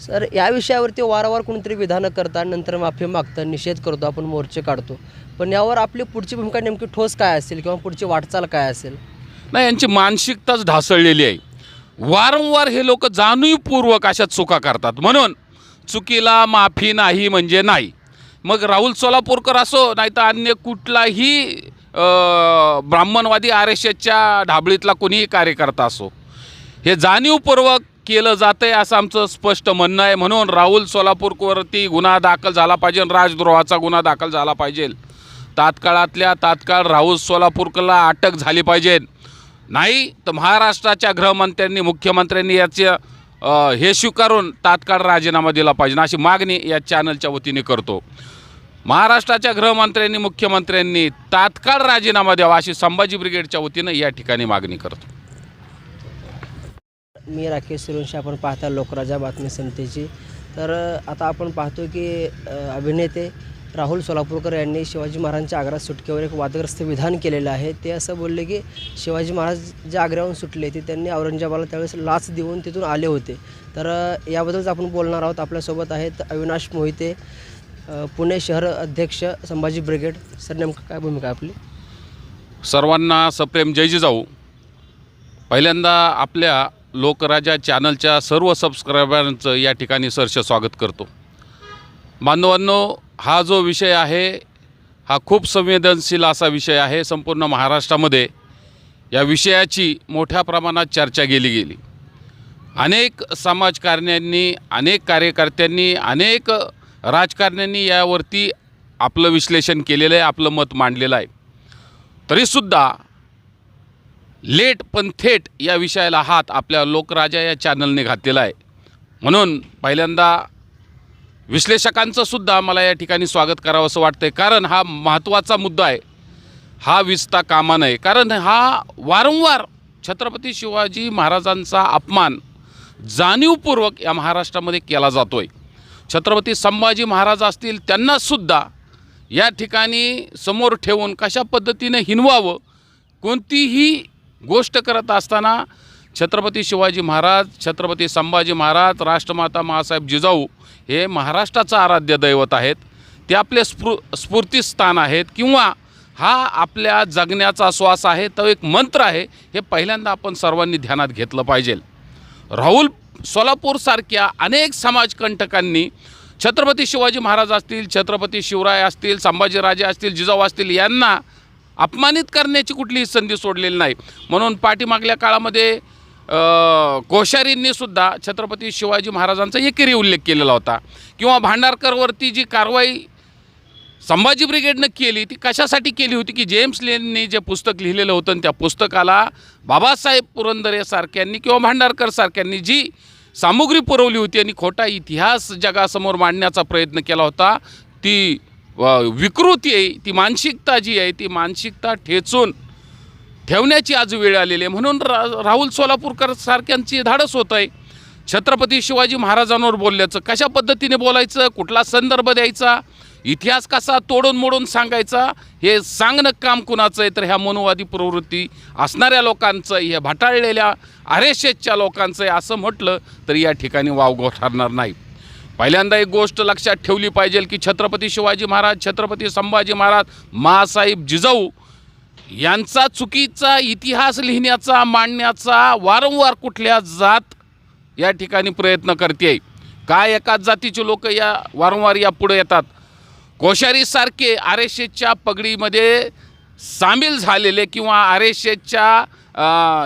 Sir या विषयावरती वारंवार कोणीतरी विधानं करतात नंतर माफी मागतं निषेध करतो आपण मोर्चे काढतो. पण यावर आपली पुढची भूमिका नेमकी ठोस काय असेल किंवा पुढची वाटचाल काय असेल? नाही यांची मानसिकताच ढासळलेली आहे. वारंवार हे लोक जाणीवपूर्वक अशा चुका करतात. म्हणून चुकीला माफी नाही म्हणजे नाही. मग राहुल सोलापूरकर असो नाही तर अन्य कुठलाही ब्राह्मणवादी आर एस एसच्या ढाबळीतला कोणीही कार्यकर्ता असो हे जाणीवपूर्वक केलं जातं आहे असं आमचं स्पष्ट म्हणणं आहे. म्हणून राहुल सोलापूरवरती गुन्हा दाखल झाला पाहिजे राजद्रोहाचा गुन्हा दाखल झाला पाहिजे. तात्काळातल्या तात्काळ राहुल सोलापूरकरला अटक झाली पाहिजे. नाही तर महाराष्ट्राच्या गृहमंत्र्यांनी मुख्यमंत्र्यांनी याचं हे स्वीकारून तात्काळ राजीनामा दिला पाहिजे. अशी मागणी या चॅनलच्या वतीने करतो. महाराष्ट्राच्या गृहमंत्र्यांनी मुख्यमंत्र्यांनी तात्काळ राजीनामा द्यावा अशी संभाजी ब्रिगेडच्या वतीनं या ठिकाणी मागणी करतो. मी राकेश सुरवंशी आपण पाहता लोकराजा बातमी समितीची. तर आता आपण पाहतो की अभिनेते राहुल सोलापूरकर यांनी शिवाजी महाराजांच्या आग्रा सुटकेवर एक वादग्रस्त विधान केलेलं आहे. ते असं बोलले की शिवाजी महाराज ज्या आग्र्याहून सुटले ते त्यांनी औरंगजेबाला त्यावेळेस लाच देऊन तिथून आले होते. तर याबद्दलच आपण बोलणार आहोत. आपल्यासोबत आहेत अविनाश मोहिते पुणे शहर अध्यक्ष संभाजी ब्रिगेड. सर नेमकं काय भूमिका आपली? सर्वांना सप्रेम. जय जिजाऊ. पहिल्यांदा आपल्या लोकराजा चॅनलच्या सर्व सबस्क्रायबरांचं या ठिकाणी सरश स्वागत करतो. बांधवांनो हा जो विषय आहे हा खूप संवेदनशील असा विषय आहे संपूर्ण महाराष्ट्रामध्ये या विषयाची मोठ्या प्रमाणात चर्चा केली गेली. अनेक समाजकारण्यांनी अनेक कार्यकर्त्यांनी अनेक राजकारण्यांनी यावरती आपलं विश्लेषण केलेलं आहे आपलं मत मांडलेलं आहे. तरीसुद्धा लेट पण थेट या विषयाला हात आपल्या लोकराजा या चॅनलने घातलेला आहे. म्हणून पहिल्यांदा विश्लेषकांचं सुद्धा मला या ठिकाणी स्वागत करावं असं वाटतंय. कारण हा महत्त्वाचा मुद्दा आहे. हा विसता कामा नये. कारण हा वारंवार छत्रपती शिवाजी महाराजांचा अपमान जाणीवपूर्वक या महाराष्ट्रामध्ये केला जातो आहे छत्रपती संभाजी महाराज असतील त्यांनासुद्धा या ठिकाणी समोर ठेवून कशा पद्धतीने हिनवावं कोणतीही गोष्ट करत असताना छत्रपती शिवाजी महाराज छत्रपती संभाजी महाराज राष्ट्रमाता महासाहेब जिजाऊ हे महाराष्ट्राचं आराध्य दैवत आहेत. ते आपले स्फू स्फूर्तीस्थान आहेत किंवा हा आपल्या जगण्याचा श्वास आहे तो एक मंत्र आहे हे पहिल्यांदा आपण सर्वांनी ध्यानात घेतलं पाहिजे. राहुल सोलापूरसारख्या अनेक समाजकंटकांनी छत्रपती शिवाजी महाराज असतील छत्रपती शिवराय असतील संभाजीराजे असतील जिजाऊ असतील यांना अपमानित करण्याची कुठलीही संधी सोडलेली नाही. म्हणून पाठीमागल्या काळामध्ये अ, कोश्यारींनी सुद्धा छत्रपती शिवाजी महाराजांचा एकेरी उल्लेख केलेला होता. किंवा भांडारकरवरती जी कारवाई संभाजी ब्रिगेडनं केली ती कशासाठी केली होती की जेम्स लेननी जे पुस्तक लिहिलेलं होतं आणि त्या पुस्तकाला बाबासाहेब पुरंदरे सारख्यांनी किंवा भांडारकर सारख्यांनी जी सामुग्री पुरवली होती आणि खोटा इतिहास जगासमोर मांडण्याचा प्रयत्न केला होता ती विकृती आहे. ती मानसिकता जी आहे ती मानसिकता ठेचून ठेवण्याची आज वेळ आलेली आहे. म्हणून रा राहुल सोलापूरकर सारख्यांची धाडस होत आहे. छत्रपती शिवाजी महाराजांवर बोलल्याचं कशा पद्धतीने बोलायचं कुठला संदर्भ द्यायचा इतिहास कसा तोडून मोडून सांगायचा हे सांगणं काम कुणाचं आहे? तर ह्या मनोवादी प्रवृत्ती असणाऱ्या लोकांचं आहे, ह्या भाटाळलेल्या आर एस एसच्या लोकांचं आहे असं म्हटलं तर या ठिकाणी वावगो ठरणार नाही. पहिल्यांदा एक गोष्ट लक्षात ठेवली पाहिजे की छत्रपती शिवाजी महाराज छत्रपती संभाजी महाराज मासाहेब जिजाऊ यांचा चुकीचा इतिहास लिहिण्याचा मांडण्याचा वारंवार कुठल्या जात या ठिकाणी प्रयत्न करते काय एकाच जातीचे लोक या वारंवार या पुढे येतात? कोश्यारीसारखे आर एस एसच्या पगडीमध्ये सामील झालेले किंवा आर एस एसच्या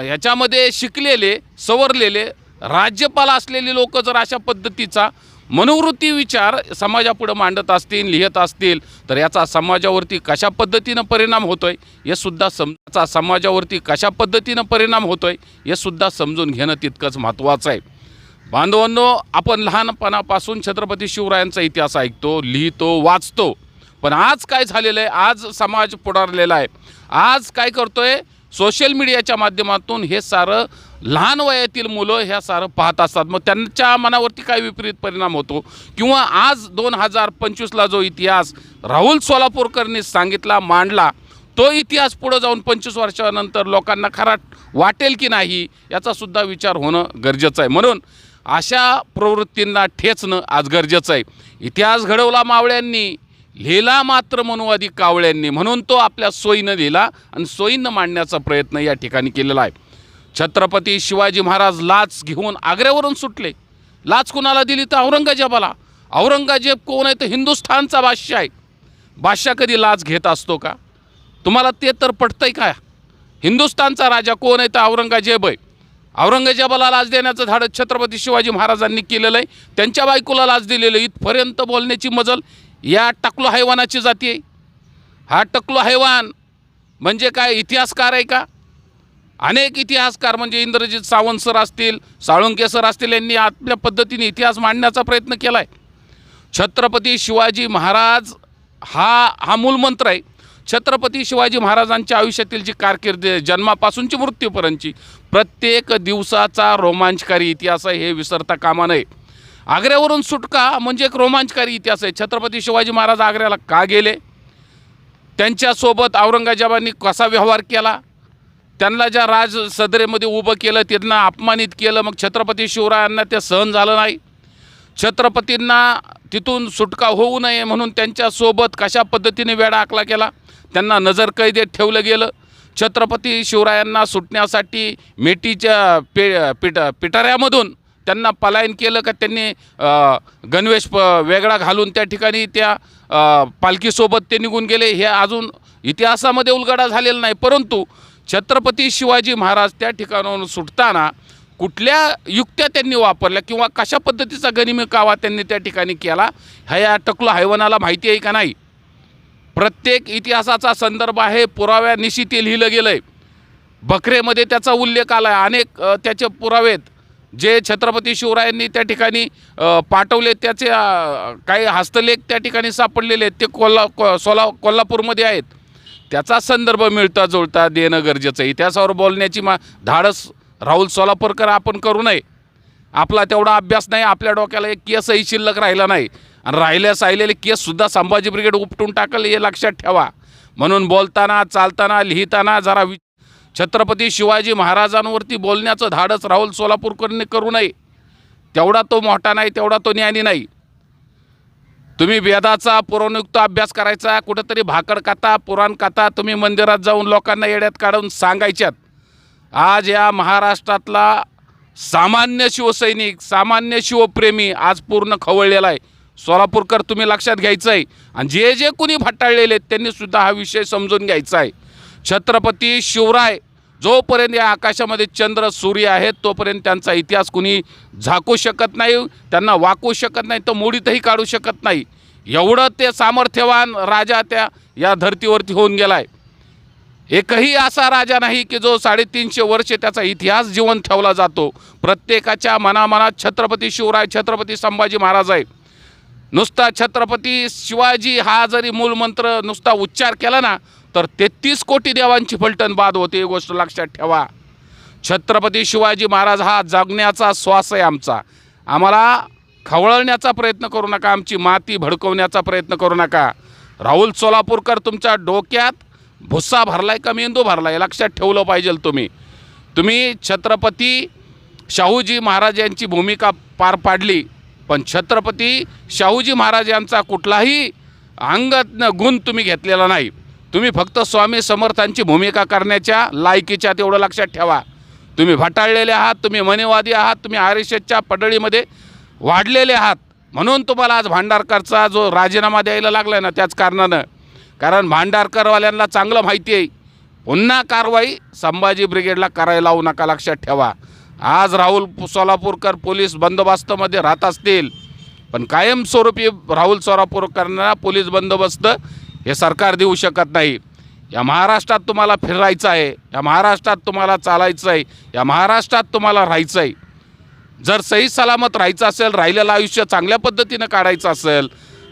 ह्याच्यामध्ये शिकलेले सवरलेले राज्यपाल असलेले लोक जर अशा पद्धतीचा मनोवृत्ती विचार समाजापुढं मांडत असतील लिहित असतील तर याचा समाजावरती कशा पद्धतीनं परिणाम होतो आहे हे सुद्धा समजा समाजावरती कशा पद्धतीनं परिणाम होतो आहे हे सुद्धा समजून घेणं तितकंच महत्त्वाचं आहे. बांधवांनो आपण लहानपणापासून छत्रपती शिवरायांचा इतिहास ऐकतो लिहितो वाचतो. पण आज काय झालेलं आहे? आज समाज पुढारलेला आहे. आज काय करतोय? सोशल मीडियाच्या माध्यमातून हे सारं लहान वयातील मुलं ह्या सारं पाहत असतात. मग त्यांच्या मनावरती काय विपरीत परिणाम होतो? किंवा आज दोन हजार पंचवीसला जो इतिहास राहुल सोलापूरकरनी सांगितला मांडला तो इतिहास पुढं जाऊन पंचवीस वर्षानंतर लोकांना खरा वाटेल की नाही याचासुद्धा विचार होणं गरजेचं आहे. म्हणून अशा प्रवृत्तींना ठेचणं आज गरजेचं आहे. इतिहास घडवला मावळ्यांनी लिहिला मात्र मनुवादी कावळ्यांनी म्हणून तो आपल्या सोयीनं लिहिला आणि सोयीनं मांडण्याचा प्रयत्न या ठिकाणी केलेला आहे. छत्रपती शिवाजी महाराज लाच घेऊन आग्र्यावरून सुटले. लाच कुणाला दिली तर औरंगजेबाला? औरंगजेब कोण आहे? तर हिंदुस्थानचा बादशाह आहे. बादशाह कधी लाच घेत असतो का? तुम्हाला ते तर पटतंय का? हिंदुस्थानचा राजा कोण आहे? तर औरंगजेब आहे. औरंगजेबाला लाच देण्याचं धाडस छत्रपती शिवाजी महाराजांनी केलेलं आहे. त्यांच्या बायकोला लाच दिलेलं आहे. इथपर्यंत बोलण्याची मजल या टकलो हैवानाची जाती आहे. हा टकलो हैवान म्हणजे काय? इतिहासकार आहे का? अनेक इतिहासकार म्हणजे इंद्रजित सावंत सर असतील साळुंके सर असतील यांनी आपल्या पद्धतीने इतिहास मांडण्याचा प्रयत्न केला आहे छत्रपती शिवाजी महाराज हा हा मूलमंत्र आहे. छत्रपती शिवाजी महाराजांच्या आयुष्यातील जी कारकीर्द जन्मापासूनची मृत्यूपर्यंतची प्रत्येक दिवसाचा रोमांचकारी इतिहास आहे हे विसरता कामा नये. आग्र्यावरून सुटका म्हणजे एक रोमांचकारी इतिहास आहे. छत्रपती शिवाजी महाराज आग्र्याला का गेले? त्यांच्यासोबत औरंगजेबांनी कसा व्यवहार केला? त्यांना ज्या राज सदरेमध्ये उभं केलं त्यांना अपमानित केलं मग छत्रपती शिवरायांना ते सहन झालं नाही. छत्रपतींना तिथून सुटका होऊ नये म्हणून त्यांच्यासोबत कशा पद्धतीने वेढा आखला केला त्यांना नजरकैदेत ठेवलं गेलं. छत्रपती शिवरायांना सुटण्यासाठी मेटीच्या पे पिट पिटाऱ्यामधून त्यांना पलायन केलं का त्यांनी गणवेश प वेगळा घालून त्या ठिकाणी त्या पालखीसोबत ते निघून गेले. हे अजून इतिहासामध्ये उलगडा झालेला नाही. परंतु छत्रपती शिवाजी महाराज त्या ठिकाणाहून सुटताना कुठल्या युक्त्या त्यांनी वापरल्या किंवा कशा पद्धतीचा गनिमी कावा त्यांनी त्या ठिकाणी केला ह्या या टकलो हैवानाला माहिती आहे का नाही? प्रत्येक इतिहासाचा संदर्भ आहे पुराव्यानिशी ते लिहिलं गेलं आहे बकरेमध्ये त्याचा उल्लेख आला आहे अनेक त्याचे पुरावेत. जे छत्रपती शिवरायांनी त्या ठिकाणी पाठवले त्याचे काही हस्तलेख त्या ठिकाणी सापडलेले आहेत. ते कोल्हा को सोला कोल्हापूरमध्ये आहेत. त्याचा संदर्भ मिळता जुळता देणं गरजेचं आहे. इतिहासावर बोलण्याची मा धाडस राहुल सोलापूरकर आपण करू नये. आपला तेवढा अभ्यास नाही आपल्या डोक्याला एक केसही शिल्लक राहिला नाही. आणि राहिल्यास राहिलेले केससुद्धा संभाजी ब्रिगेड उपटून टाकलं हे लक्षात ठेवा. म्हणून बोलताना चालताना लिहिताना जरा वि छत्रपती शिवाजी महाराजांवरती बोलण्याचं धाडस राहुल सोलापूरकरने करू नये. तेवढा तो मोठा नाही तेवढा तो ज्ञानी नाही. तुम्ही वेदाचा पुराणयुक्त अभ्यास करायचा कुठंतरी भाकड कथा पुराण कथा तुम्ही मंदिरात जाऊन लोकांना येड्यात काढून सांगायच्यात. आज या महाराष्ट्रातला सामान्य शिवसैनिक सामान्य शिवप्रेमी आज पूर्ण खवळलेला आहे. सोलापूरकर तुम्ही लक्षात घ्यायचं आहे आणि जे जे कुणी भटाळलेले आहेत त्यांनीसुद्धा हा विषय समजून घ्यायचा आहे. छत्रपती शिवराय जोपर्यंत या आकाशामध्ये चंद्र सूर्य आहेत तोपर्यंत त्यांचा इतिहास कुणी झाकू शकत नाही त्यांना वाकू शकत नाही तर मोडीतही काढू शकत नाही. एवढं ते सामर्थ्यवान राजा त्या या धर्तीवरती होऊन गेला आहे एकही असा राजा नाही की जो साडेतीनशे वर्षे त्याचा इतिहास जीवन ठेवला जातो. प्रत्येकाच्या मनामनात छत्रपती शिवराय छत्रपती संभाजी महाराज आहे नुसता छत्रपती शिवाजी हा जरी मूलमंत्र नुसता उच्चार केला ना तर तेहतीस कोटी देवांची फलटण बाद होते ही गोष्ट लक्षात ठेवा. छत्रपती शिवाजी महाराज हा जगण्याचा श्वास आहे आमचा. आम्हाला खवळण्याचा प्रयत्न करू नका आमची माती भडकवण्याचा प्रयत्न करू नका. राहुल सोलापूरकर तुमच्या डोक्यात भुस्सा भरलाय का मेंदू भरलाय? लक्षात ठेवलं पाहिजे तुम्ही. तुम्ही छत्रपती शाहूजी महाराज यांची भूमिका पार पाडली पण छत्रपती शाहूजी महाराज यांचा कुठलाही अंगत गुण तुम्ही घेतलेला नाही. तुम्ही फक्त स्वामी समर्थांची भूमिका करण्याच्या लायकीच्या तेवढं लक्षात ठेवा. तुम्ही भटाळलेले आहात तुम्ही मनेवादी आहात तुम्ही आर पडळीमध्ये वाढलेले आहात. म्हणून तुम्हाला आज भांडारकरचा जो राजीनामा द्यायला लागला आहे ना त्याच कारणानं. कारण भांडारकरवाल्यांना चांगलं माहिती आहे. पुन्हा कारवाई संभाजी ब्रिगेडला करायला लावू नका लक्षात ठेवा. आज राहुल सोलापूरकर पोलीस बंदोबस्तमध्ये राहत असतील. पण कायमस्वरूपी राहुल सोलापूरकरांना पोलीस बंदोबस्त हे सरकार देऊ शकत नाही. या महाराष्ट्रात तुम्हाला फिरायचं आहे या महाराष्ट्रात तुम्हाला चालायचं आहे या महाराष्ट्रात तुम्हाला राहायचं आहे. जर सही सलामत राहायचं असेल राहिलेलं आयुष्य चांगल्या पद्धतीनं काढायचं असेल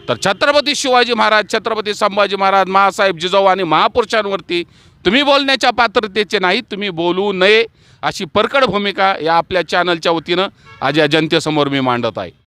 तर छत्रपती शिवाजी महाराज छत्रपती संभाजी महाराज महासाहेब जिजाऊ आणि महापुरुषांवरती तुम्ही बोलण्याच्या पात्रतेचे नाही तुम्ही बोलू नये अशी परकड भूमिका या आपल्या चॅनलच्या वतीनं आज या जनतेसमोर मी मांडत आहे.